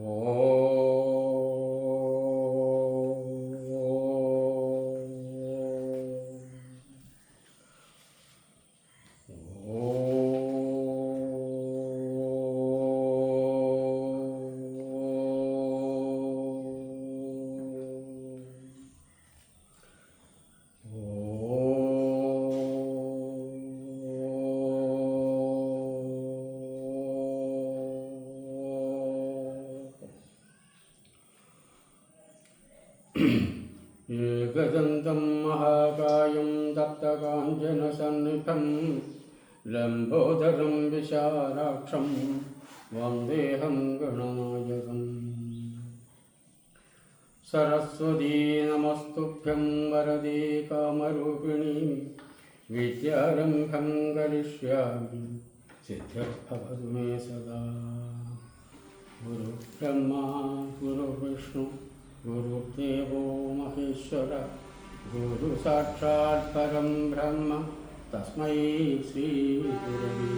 โอ้ एकदन्तं महाकायं तप्तकाञ्चनसन्निभं लम्बोदरं विशालाक्षं वन्देऽहं गणनायकम् सरस्वती नमस्तुभ्यं वरदे कामरूपिणी। विद्यारम्भं करिष्यामि। सिद्धिर्भवतु मे सदा। गुरुब्रह्मा, गुरुविष्णु। गुरुदेवो महेश्वर गुरुसाक्षात् परं ब्रह्म, तस्मै श्रीगुरवे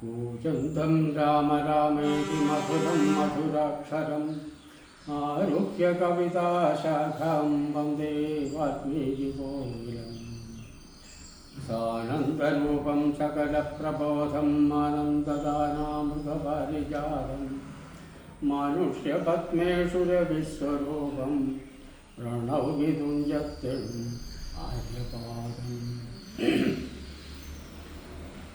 कूजन्तं राम रामेति मधुरं मधुराक्षरम् आरुह्य कविताशाखां वंदे वाल्मीकिकोकिलम् सानन्दरूपं सकलप्रबोधम् आनन्ददानामृतपारिजातम् മനുഷ്യപത്മേഷു രവിസ്വരൂപം പ്രണവവിതുഞ്ചത്തെഴും ആര്യപാദം.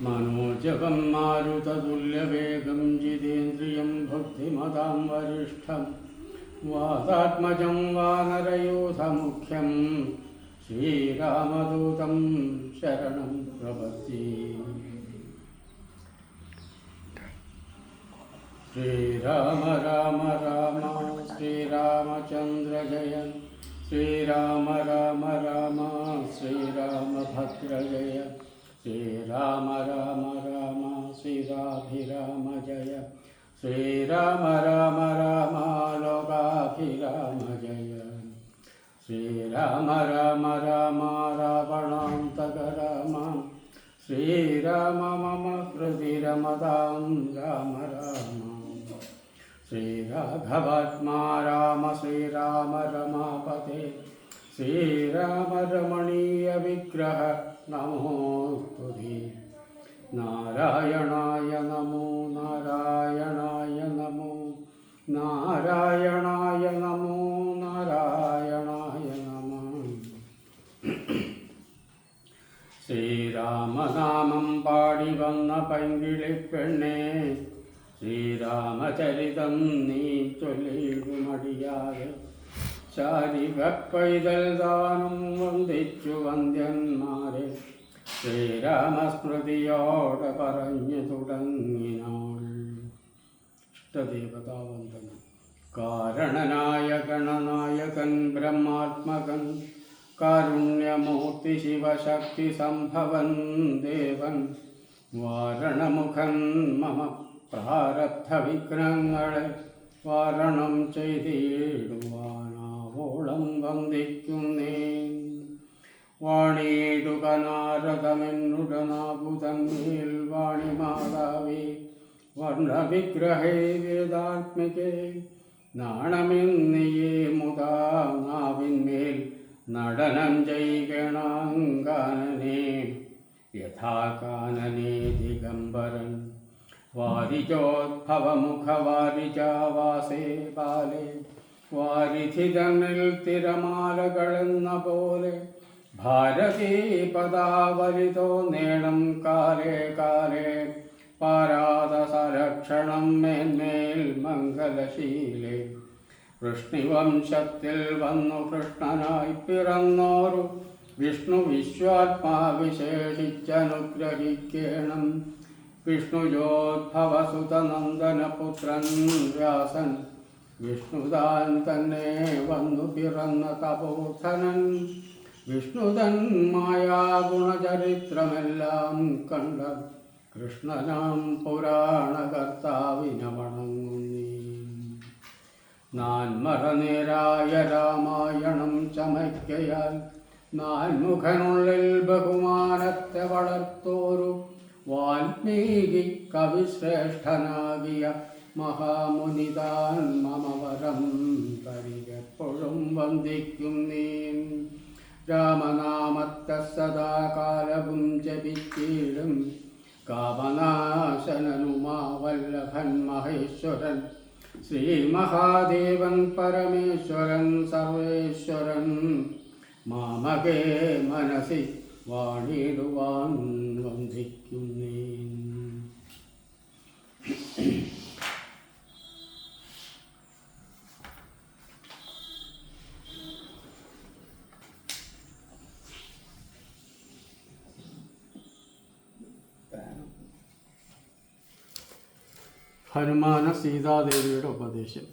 മനോജകം മാരുതതുല്യവേഗം ജിതേന്ദ്രിയം ഭക്തിമതാം വരിഷ്ഠം വാസാത്മജം വാനരയൂഥമുഖ്യം ശ്രീരാമദൂതം ശരണം പ്രപത്തി श्रीराम राम राम श्रीरामचन्द्र जय श्रीराम राम राम श्रीरामभद्र जय श्रीराम राम राम श्रीराभिराम जय। श्रीराम राम राम लोकाभिराम जय। श्रीराम राम राम रावणान्तक राम श्रीराम मम हृदि रमतां राम राम। श्रीराघवात्मा राम श्रीराम रमापते श्रीराम रमणीयविग्रह नमोऽस्तु ते नारायणाय नमो नारायणाय नमो नारायणाय नमो नारायणाय नमः ശ്രീരാമനാമം പാടി വന്ന പൈങ്കിളിപ്പെണ്ണേ ശ്രീരാമചരിതം നീ ചൊല്ലിടുമടിയാതെ ശാരിക പൈതൽ ദാനം വന്ദിച്ചു വന്ദ്യന്മാരെ. ശ്രീരാമസ്മൃതിയോടെ പറഞ്ഞു തുടങ്ങിനാൾ ഇഷ്ടദേവതാവന്ദനം. കാരണനായ ഗണനായകൻ ബ്രഹ്മാത്മകൻ കാരുണ്യമൂർത്തി ശിവശക്തി സംഭവൻ ദേവൻ വാരണമുഖൻ മമ പ്രാരബ്ധ വിഘ്നങ്ങളെ വാരണം ചെയ്തിടുവാനാവോളം വന്ദിക്കുന്നേ വാണിയിടുക നാരദമെന്നുടനാഭുതന്നിൽ വാണി മാതാവേ വർണവിഗ്രഹേ വേദാത്മികേ നാണമെന്നിയേ മുതാ നാവിന്മേൽ നടനം ചെയ്യണാങ്കാനനെ യഥാകാനനെ ദിഗംബരൻ. വാരിജോദ്ഭവമുഖവാരിജാവാസേ ബാലെ വാരിധിതമിൽ തിരമാലകളെന്ന പോലെ ഭാരതീ പദാവലിതോ നേണം കാലേ കാലേ പാരാത സരക്ഷണം മേന്മേൽ മംഗലശീലേ. വൃഷ്ണിവംശത്തിൽ വന്നു കൃഷ്ണനായി പിറന്നോരു വിഷ്ണു വിശ്വാത്മാ വിശേഷിച്ചനുഗ്രഹിക്കണം വിഷ്ണുജോദ്ഭവസുതനന്ദനപുത്രൻ വ്യാസൻ. വിഷ്ണുതാൻ തന്നെ വന്നു പിറന്ന തപോധനൻ വിഷ്ണുതൻ മായാഗുണചരിത്രമെല്ലാം കണ്ട കൃഷ്ണനാം പുരാണകർത്താവിനെ വണങ്ങുന്നീ നാൻമറനേരായ രാമായണം ചമയ്ക്കയാൽ നാൻമുഖനുള്ളിൽ ബഹുമാനത്തെ വളർത്തോരു വാൽമീകി കവിശ്രേഷ്ഠനാകിയ മഹാമുനിതാൻ മമവരം തരികെപ്പോഴും വന്ദിക്കും നീ രാമനാമത്ത സദാകാലവും ജപിച്ചിടും കാമനാശനനുമാ വല്ലഭൻ മഹേശ്വരൻ. ശ്രീ മഹാദേവൻ പരമേശ്വരൻ സർവേശ്വരൻ. മാമകേ മനസ്സി വാണിടുവാൻ വന്ദിക്കുന്നേ ഹനുമാന സീതാദേവിയുടെ ഉപദേശം.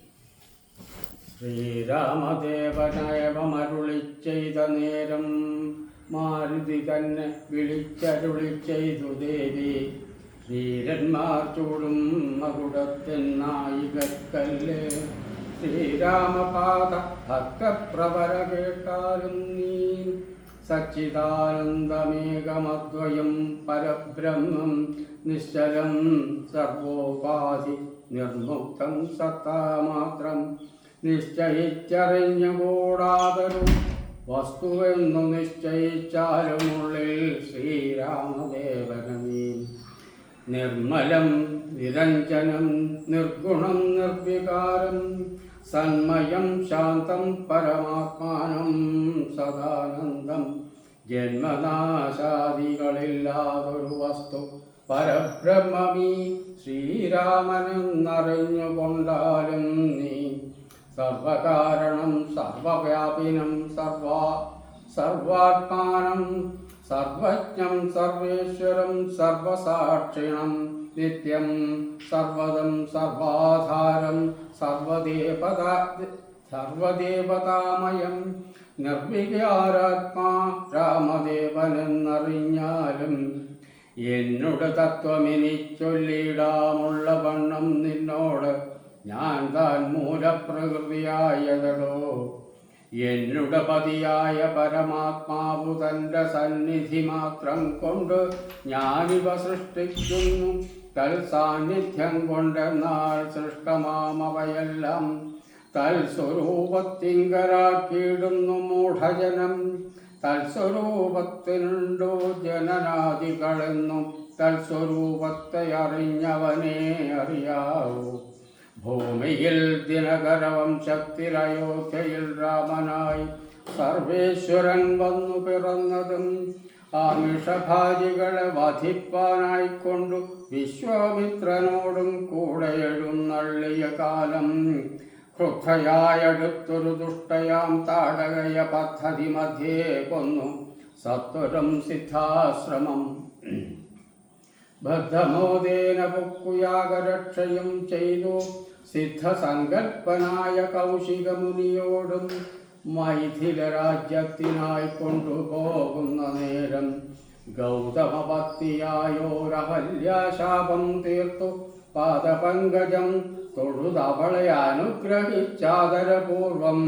ശ്രീരാമദേവനയവമരുളി ചെയ്ത നേരം മാരുതി തന്നെ വിളിച്ചരുളി ചെയ്തു ദേവി. വീരന്മാർ ചൂടും മകുടത്തിൻ നായികക്കല്ല്. ശ്രീരാമപാദ ഭക്തപ്രവര കേട്ടാലും നീ സച്ചിദാനന്ദമേകമദ്വയം പരബ്രഹ്മം നിശ്ചലം സർവോപാധി നിർമുക്തം സത്താമാത്രം നിശ്ചയിച്ചറിഞ്ഞുകൂടാതൊരു വസ്തുവെന്നു നിശ്ചയിച്ചാലുമുള്ളിൽ ശ്രീരാമദേവനമേ നിർമ്മലം നിരഞ്ജനം നിർഗുണം നിർവികാരം സന്മയം ശാന്തം പരമാത്മാനം സദാനന്ദം. ജന്മനാശാദികളില്ലാതൊരു വസ്തു പരബ്രഹ്മമീ ശ്രീരാമനെന്നറിഞ്ഞുകൊണ്ടാലും നീ സർവകാരണം സർവവ്യാപിനം സർവാ സർവാത്മാനം സർവജ്ഞം സർവേശ്വരം സർവസാക്ഷിണം നിത്യം സർവദം സർവാധാരം സർവദേവത സർവദേവതാമയം നിർവികാരാത്മാ രാമദേവനെന്നറിഞ്ഞാലും എന്നോട് തത്വമിനി ചൊല്ലിടാമുള്ള വണ്ണം നിന്നോട് ഞാൻ താൻ മൂലപ്രകൃതിയായതടോ. എന്നുടെ പതിയായ പരമാത്മാവു തന്റെ സന്നിധി മാത്രം കൊണ്ട് ഞാനിവ സൃഷ്ടിക്കുന്നു. തൽ സാന്നിധ്യം കൊണ്ടെന്നാൽ സൃഷ്ടമാമവയെല്ലാം തൽ സ്വരൂപത്തിങ്കരാക്കിയിടുന്നു മൂഢജനം. തൽസ്വരൂപത്തിനുണ്ടോ ജനനാദികളെന്നും തൽസ്വരൂപത്തെ അറിഞ്ഞവനെ അറിയാവൂ. ഭൂമിയിൽ ദിനകരവം അയോധ്യയിൽ രാമനായി സർവേശ്വരൻ വന്നു പിറന്നതും ആമിഷഭാജികളെ വധിപ്പാനായിക്കൊണ്ടു വിശ്വാമിത്രനോടും കൂടെ എഴുന്നള്ളിയ കാലം ക്രുദ്ധയായടുത്തൊരു ദുഷ്ടയാം താടകയ പദ്ധതി മധ്യേ കൊന്നു സത്വരം സിദ്ധാശ്രമം. ബദ്ധമോദേന പുക്കുയാഗരക്ഷയും ചെയ്തു. സിദ്ധസങ്കൽപ്പനായ കൗശികമുനിയോടും മൈഥില രാജ്യത്തിനായി കൊണ്ടുപോകുന്ന നേരം ഗൗതമഭക്തിയായോരഹല്യാശാപം തീർത്തു. പാദപങ്കജം തൊഴുതവളെ അനുഗ്രഹിച്ചാദരപൂർവം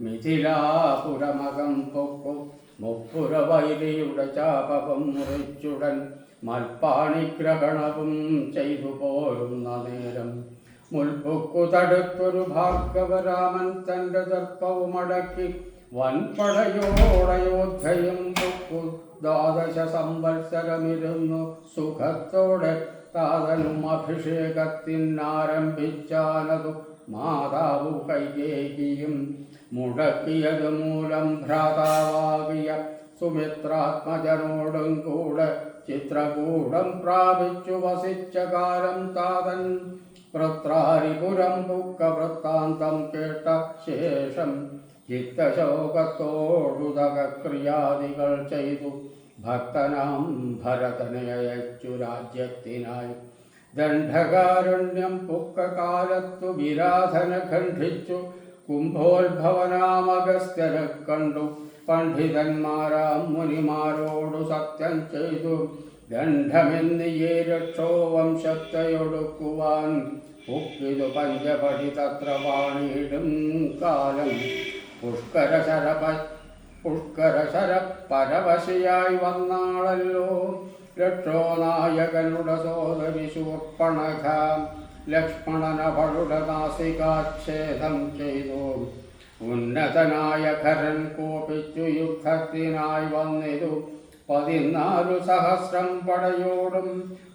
മിഥിലാപുരമകം പൊക്കു. മുപ്പുരവൈരിയുടെ ചാപകം മുറിച്ചുടൻ മൽപ്പാണിഗ്രഹണവും ചെയ്തു പോരുന്ന നേരം മുൽപ്പൊക്കു തടുത്തൊരു ഭാർഗവരാമൻ തന്റെ ദർപ്പവുമടക്കി വൻപടയോടയോധ്യയും പൊക്കു ദ്വാദശ സംവത്സരമിരുന്നു സുഖത്തോടെ താതനും അഭിഷേകത്തിനാരംഭിച്ചാലതു മാതാവു കൈകേകിയും മുടക്കിയത് മൂലം ഭ്രാതാവാകിയ സുമിത്രാത്മജനോടും കൂടെ ചിത്രകൂടം പ്രാപിച്ചു വസിച്ച കാലം താതൻ പ്രത്രാരിപുരം ദുഃഖവൃത്താന്തം വൃത്താന്തം കേട്ട ശേഷം ചിത്തശോകത്തോടുതകക്രിയാദികൾ ചെയ്തു ഭക്തനാം ഭരതനെ അയച്ചു രാജ്യത്തിനായി ദണ്ഡകാരുണ്യം പുക്കകാലത്തു വിരാധന ഖണ്ഡിച്ചു കുംഭോത്ഭവനാമഗസ്ത്യനെ കണ്ടു പണ്ഡിതന്മാരാം മുനിമാരോടു സത്യം ചെയ്തു ദണ്ഡമെന്നിയേ രക്ഷോ വംശത്തെയൊടുക്കുവാൻ പുക്കിതു പഞ്ചപടി തത്ര വാണിയിടും കാലം. പുഷ്കരശരപ പുഷ്കരശര പരവശയായി വന്നാളല്ലോ. രക്ഷോ നായകനുടെ സോദരി ശൂർപ്പണഘ ലക്ഷ്മണനവളുടെ നാസികാച്ഛേദം ചെയ്തു. ഉന്നതനായ ഖരൻ കോപിച്ചു യുദ്ധത്തിനായി വന്നിതു. പതിനാലു സഹസ്രം പടയോടും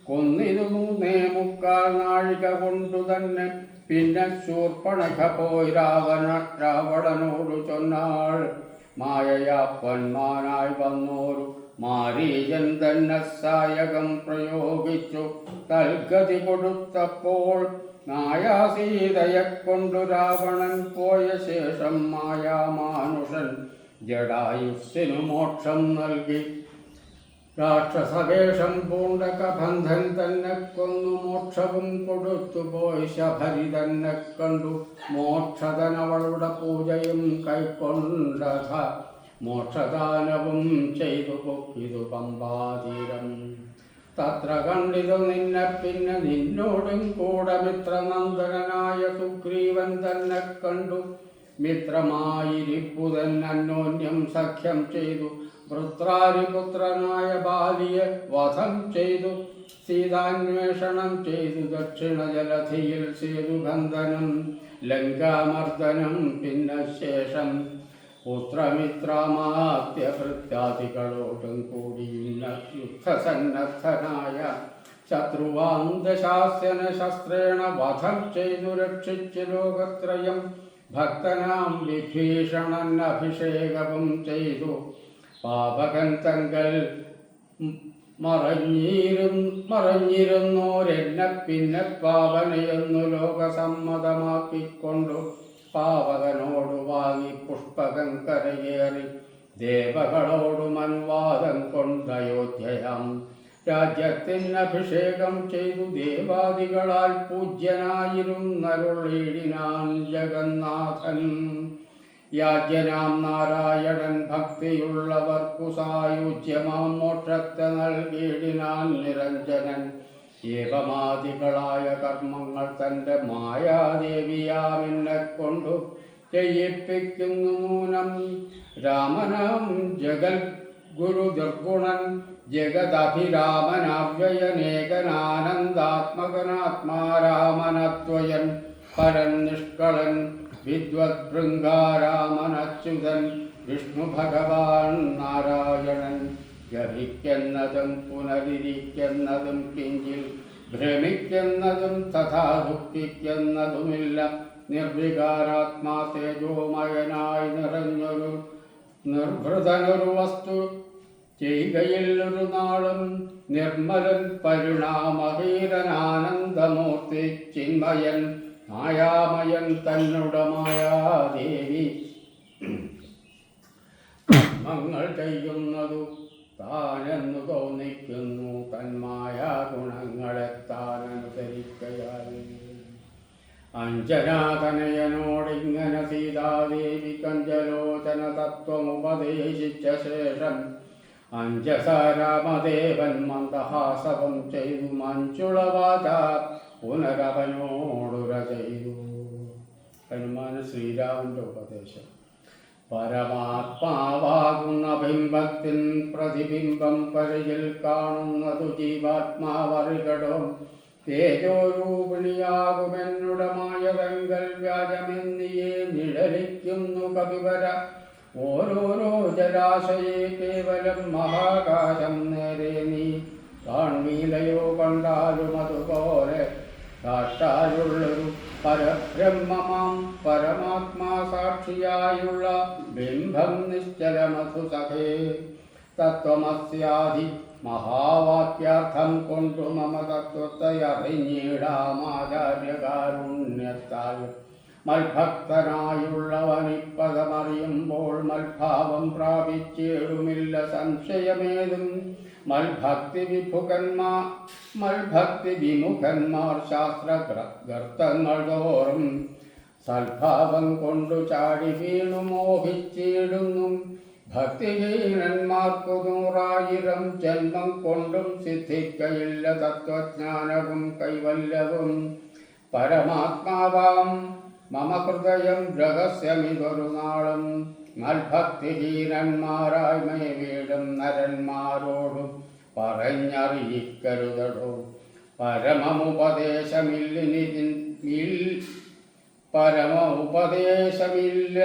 കൊന്നിതു മൂന്നേ മുക്കാൽ നാഴിക കൊണ്ടു തന്നെ. പിന്നെ ശൂർപ്പണക പോയി രാവണ രാവണനോടു ചൊന്നാൾ. മായയാപ്പന്മാനായി വന്നോരു മാരീജൻ തന്നെ സായകം പ്രയോഗിച്ചു. തൽഗതി കൊടുത്തപ്പോൾ നായാസീതയെ കൊണ്ടു രാവണൻ പോയ ശേഷം മായാമാനുഷൻ ജഡായുസ്സിനു മോക്ഷം നൽകി. രാക്ഷസവേഷം പൂണ്ട കബന്ധൻ തന്നെ കൊന്നു മോക്ഷവും കൊടുത്തു പോയി ശബരി തന്നെ കണ്ടു. മോക്ഷതനവളുടെ പൂജയും കൈക്കൊണ്ടത മോക്ഷദാനവും ചെയ്തു പൊക്കിതു പമ്പാതീരം. തത്ര കണ്ടിതു നിന്നെ പിന്നെ നിന്നോടും കൂടെ മിത്രനന്ദനായ സുഗ്രീവൻ തന്നെ കണ്ടു. മിത്രമായിരിപ്പുതൻ അന്യോന്യം സഖ്യം ചെയ്തു. വൃത്രാരിപുത്രനായ ബാലിയെ വധം ചെയ്തു. സീതാന്വേഷണം ചെയ്തു. ദക്ഷിണ ജലധിയിൽ സേതുബന്ധനം ലങ്കാമർദ്ദനം. പിന്നെ ശേഷം പുത്രമിത്രമാത്യ ഭൃത്യാദികളോടും കൂടിയുന്ന യുദ്ധസന്നദ്ധനായ ശത്രുവാന്തശാസ്യന ശസ്ത്രേണ വധം ചെയ്തു രക്ഷിച്ചു ലോകത്രയം ഭക്തനാം വിഭീഷണൻ അഭിഷേകവും ചെയ്തു. പാപകൻ തങ്കൽ മറഞ്ഞിരും മറഞ്ഞിരുന്നോരെന്നെ പിന്നെ പാവനയെന്നു ലോകസമ്മതമാക്കിക്കൊണ്ടു പാവകനോട് വാങ്ങി പുഷ്പകം കരയേറി ദേവകളോടു മൻവാദം കൊണ്ട് കൊണ്ടയോധ്യയാം രാജ്യത്തിന് അഭിഷേകം ചെയ്തു ദേവാദികളാൽ പൂജ്യനായിരുന്നരുളീടിനാൻ ജഗന്നാഥൻ. യാജ്ഞനാം നാരായണൻ ഭക്തിയുള്ളവർക്കു സായുജ്യമാം മോക്ഷത്തെ നൽകിയിടിനാൻ നിരഞ്ജനൻ ഏവമാദികളായ കർമ്മങ്ങൾ തന്റെ മായാദേവിയാമിന്നെ കൊണ്ടു ചെയ്യിപ്പിക്കുന്നു മൂനം. രാമനാം ജഗൽ ഗുരു ദുർഗുണൻ ജഗദഭിരാമനവ്യയനേകനാനന്ദാത്മകനാത്മാരാമനത്വയൻ പരൻ നിഷ്കളൻ വിദ്വദ്ഭൃംഗാരാമനച്യുതൻ വിഷ്ണു ഭഗവാൻ നാരായണൻ ജപിക്കുന്നതും പുനരിരിക്കുന്നതും കിഞ്ചിൽ ഭ്രമിക്കുന്നതും തഥാ ദുഃഖിക്കുന്നതുമില്ല നിർവികാരാത്മാ തേജോമയനായി നിറഞ്ഞൊരു നിർഭൃതനൊരു വസ്തു ചെയ്കയിൽ ഒരു നാളും നിർമ്മലൻ പരിണാമഹീരനാനന്ദമൂർത്തി ചിന്മയൻ മായാമയൻ തന്നുടമായ ദേവി കർമ്മങ്ങൾ ചെയ്യുന്നതു താനെന്നു തോന്നിക്കുന്നു. തന്മായ ഗുണങ്ങളെ താനനുസരിക്കയാൽ. അഞ്ജനാതനയനോടിങ്ങനെ സീതാദേവി കഞ്ചലോചന തത്വമുപദേശിച്ച ശേഷം അഞ്ജസാരാമദേവൻ മന്ദഹാസവം ചെയ്തു മഞ്ചുളവാച പുനരവനോടുര ചെയ്തു ഹനുമാൻ ശ്രീരാമന്റെ ഉപദേശം. പരമാത്മാവാകുന്ന ബിംബത്തിൻ പ്രതിബിംബം പരിയിൽ കാണുന്നതു ജീവാത്മാവറികടോ തേജോരൂപിണിയാകുമെന്നുടമായ വ്യാജമെന്നിയെ നിഴലിക്കുന്നു കവിവര. ഓരോരോ ജലാശയെ കേവലം മഹാകാശം നേരെ നീ. കാൺമീലയോ കണ്ടാലും അതുപോലെ സാക്ഷാലുള്ളൊരു പരബ്രഹ്മമാം പരമാത്മാ സാക്ഷിയായുള്ള ബിംബം നിശ്ചലമധു സഖേ തത്വമസ്യാധി മഹാവാക്യാർത്ഥം കൊണ്ടു മമ തത്വത്തെ അറിഞ്ഞിടാമാചാര്യകാരുണ്യത്താൽ മൽഭക്തനായുള്ളവനിപ്പതമറിയുമ്പോൾ മൽഭാവം പ്രാപിച്ചേടുമില്ല സംശയമേതും. മൽഭക്തി വിഭുഖന്മാർ മൽഭക്തി വിമുഖന്മാർ ശാസ്ത്ര ഗർത്തങ്ങൾ തോറും സൽഭാവം കൊണ്ടു ചാടി വീണു മോഹിച്ചിടുന്നു. ഭക്തിഹീനന്മാർക്കു നൂറായിരം ജന്മം കൊണ്ടും സിദ്ധിക്കയില്ല തത്വജ്ഞാനവും കൈവല്ലവും. പരമാത്മാവാം മമ ഹൃദയം രഹസ്യമിതൊരു നാളും മൽഭക്തിഹീനന്മാരായി മേ വീടും നരന്മാരോടും പറഞ്ഞറിയിക്കരുതടോ പരമമുപദേശമില്ലിനിതിൻ പരമ ഉപദേശമില്ല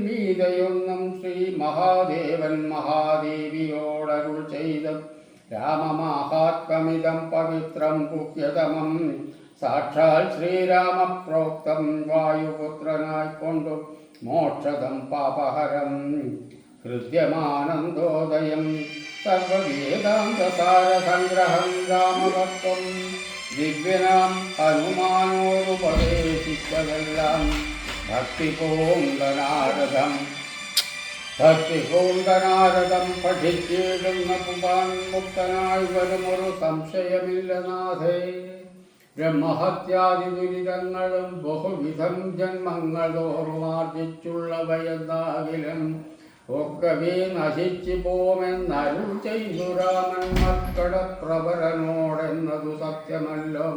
മീതയൊന്നും ശ്രീ മഹാദേവൻ മഹാദേവിയോടരുൾ ചെയ്ത രാമമാഹാത്മമിതം പവിത്രം ഗുഹ്യതമം സാക്ഷാൽ ശ്രീരാമപ്രോക്തം വായുപുത്രനായിക്കൊണ്ടു മോക്ഷതം പാപഹരം ഹൃദ്യമാനന്ദോദയം. സർവവേദാന്തസാരസംഗ്രഹം രാമതത്വം ദിവ്യനാം ഹനുമാനോടുപദേശിച്ചതെല്ലാം ഭക്തിപൂണ്ടനാരദം ഭക്തിപൂണ്ടനാരദം പഠിച്ചിടുന്ന പുമാൻ മുക്തനായി വരുമൊരു സംശയമില്ല നാഥേ. ബ്രഹ്മഹത്യാദി ദുരിതങ്ങളും ബഹുവിധം ജന്മങ്ങൾ തോറുമാർജിച്ചുള്ളവയെന്നാകിലും ഒക്കവേ നശിച്ചു പോമെന്നരുൾ ചെയ്തു രാമൻ മക്കള പ്രബലനോടെന്നതു സത്യമല്ലോ.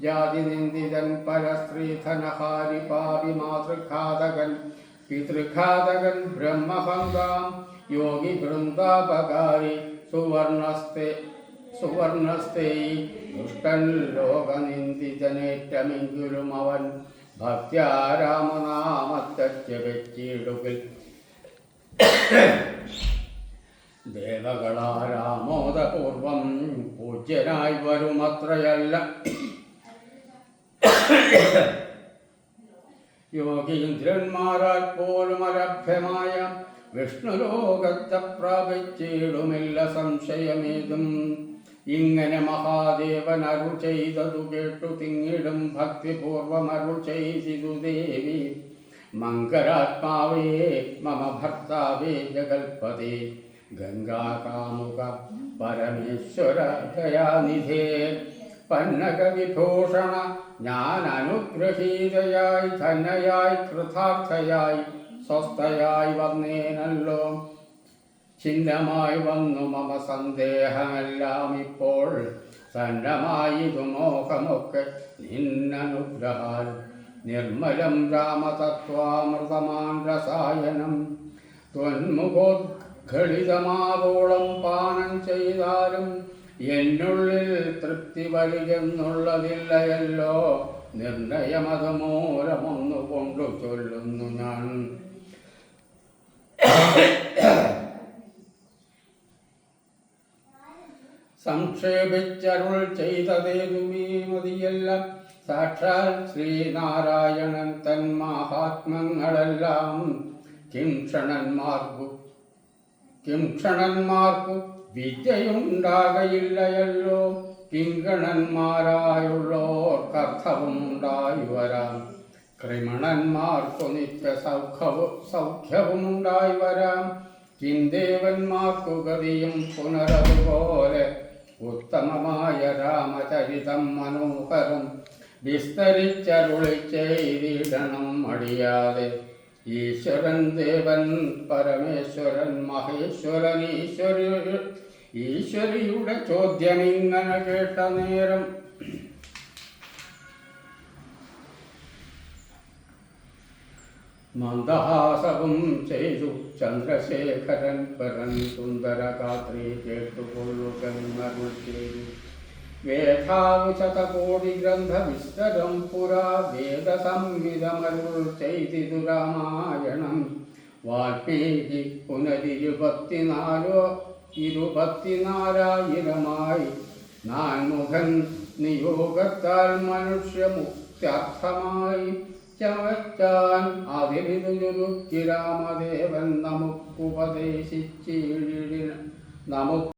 ജാതി നിന്ദിതൻ പരസ്ത്രീധനഹാരി പാപി മാതൃഘാതകൻ പിതൃഘാതകൻ ബ്രഹ്മഭംഗാം യോഗി വൃന്ദാപകാരി സുവർണസ്തേ സുവർണസ്തേ ദുഷ്ടൻ ലോകനിന്ദിതനേറ്റമെങ്കിലും അവൻ ഭക്ത്യാരാമനാമത്തെ വെച്ചിടുകിൽ ദേവകളാരാമോദപൂർവം പൂജ്യനായി വരുമത്രയല്ല. യോഗീന്ദ്രന്മാരാൽ പോലും അലഭ്യമായ വിഷ്ണുലോകത്തെ പ്രാപിച്ചിടുമില്ല സംശയമേതും. ഇങ്ങനെ മഹാദേവൻ അരുൾ ചെയ്തതു കേട്ടു തിങ്ങിടും ഭക്തിപൂർവം അരുൾ ചെയ്തിതു ദേവി. മങ്കരാത്മാവേ മമ ഭർത്താവേ ജഗൽപതേ. ഗംഗാകാമുക പരമേശ്വര ദയാനിധേ. പന്നകവിഭൂഷണ ഞാൻ അനുഗ്രഹീതയായി ധനയായി കൃതാർത്ഥയായി സ്വസ്ഥയായി വന്നേനല്ലോ. ചിഹ്നമായി വന്നു മമ സന്ദേഹമെല്ലാം ഇപ്പോൾ. സന്നമായിതു മോഹമൊക്കെ നിന്നനുഗ്രഹാൽ. നിർമ്മലം രാമതത്വാമൃതമാൻ രസായനം. ത്വന്മുഖോദ്ഘളിതമാവോളം പാനം ചെയ്താലും എന്നുള്ളിൽ തൃപ്തി വരികെന്നുള്ളതില്ലയല്ലോ. നിർണയമത് മൂലമൊന്നു കൊണ്ടു ചൊല്ലുന്നു ഞാൻ. സംക്ഷേപിച്ചരുൾ ചെയ്തതേതുമേ മതിയല്ല സാക്ഷാൽ ശ്രീനാരായണൻ തൻ മഹാത്മങ്ങളെല്ലാം. കിംക്ഷണന്മാർക്കു കിംക്ഷണന്മാർക്കു വിദ്യയുണ്ടാകയില്ലയല്ലോ. കിങ്കണന്മാരായുള്ളോർക്കർത്ഥവും ഉണ്ടായി വരാം ക്രിമണന്മാർക്കു നിത്യ സൗഖവും സൗഖ്യവും ഉണ്ടായി വരാം കിന്ദേവന്മാർക്കു ഗതിയും പുനരതുപോലെ ഉത്തമമായ രാമചരിതം മനോഹരം വിസ്തരിച്ചരുളി ചെയ്തിടണം മടിയാതെ. ഈശ്വരൻ ദേവൻ പരമേശ്വരൻ മഹേശ്വരൻ ഈശ്വര ഈശ്വരിയുടെ ചോദ്യം ഇങ്ങനെ കേട്ട നേരം മന്ദഹാസവും ചെയ്തു ചന്ദ്രശേഖരൻ പരൻ സുന്ദരകാത്രി കേട്ടുകൊള്ളുകെന്നരുൾ ചെയ്തു വേദാവ് ശതകോടി ഗ്രന്ഥ വിസ്തരം പുരാ വേദസംവിധമരുൾ ചെയ്തിതു രാമായണം. വാൽമീകി പുനരിരുപത്തിനാലോ ഇരുപത്തിനാലായിരമായി. നാൻമുഖൻ നിയോഗത്താൽ മനുഷ്യമുക്ത്യർത്ഥമായി ചമച്ചാൻ അതിരിതു ചുരുക്കി രാമദേവൻ നമുക്കുപദേശിച്ചിടിന നമുക്ക്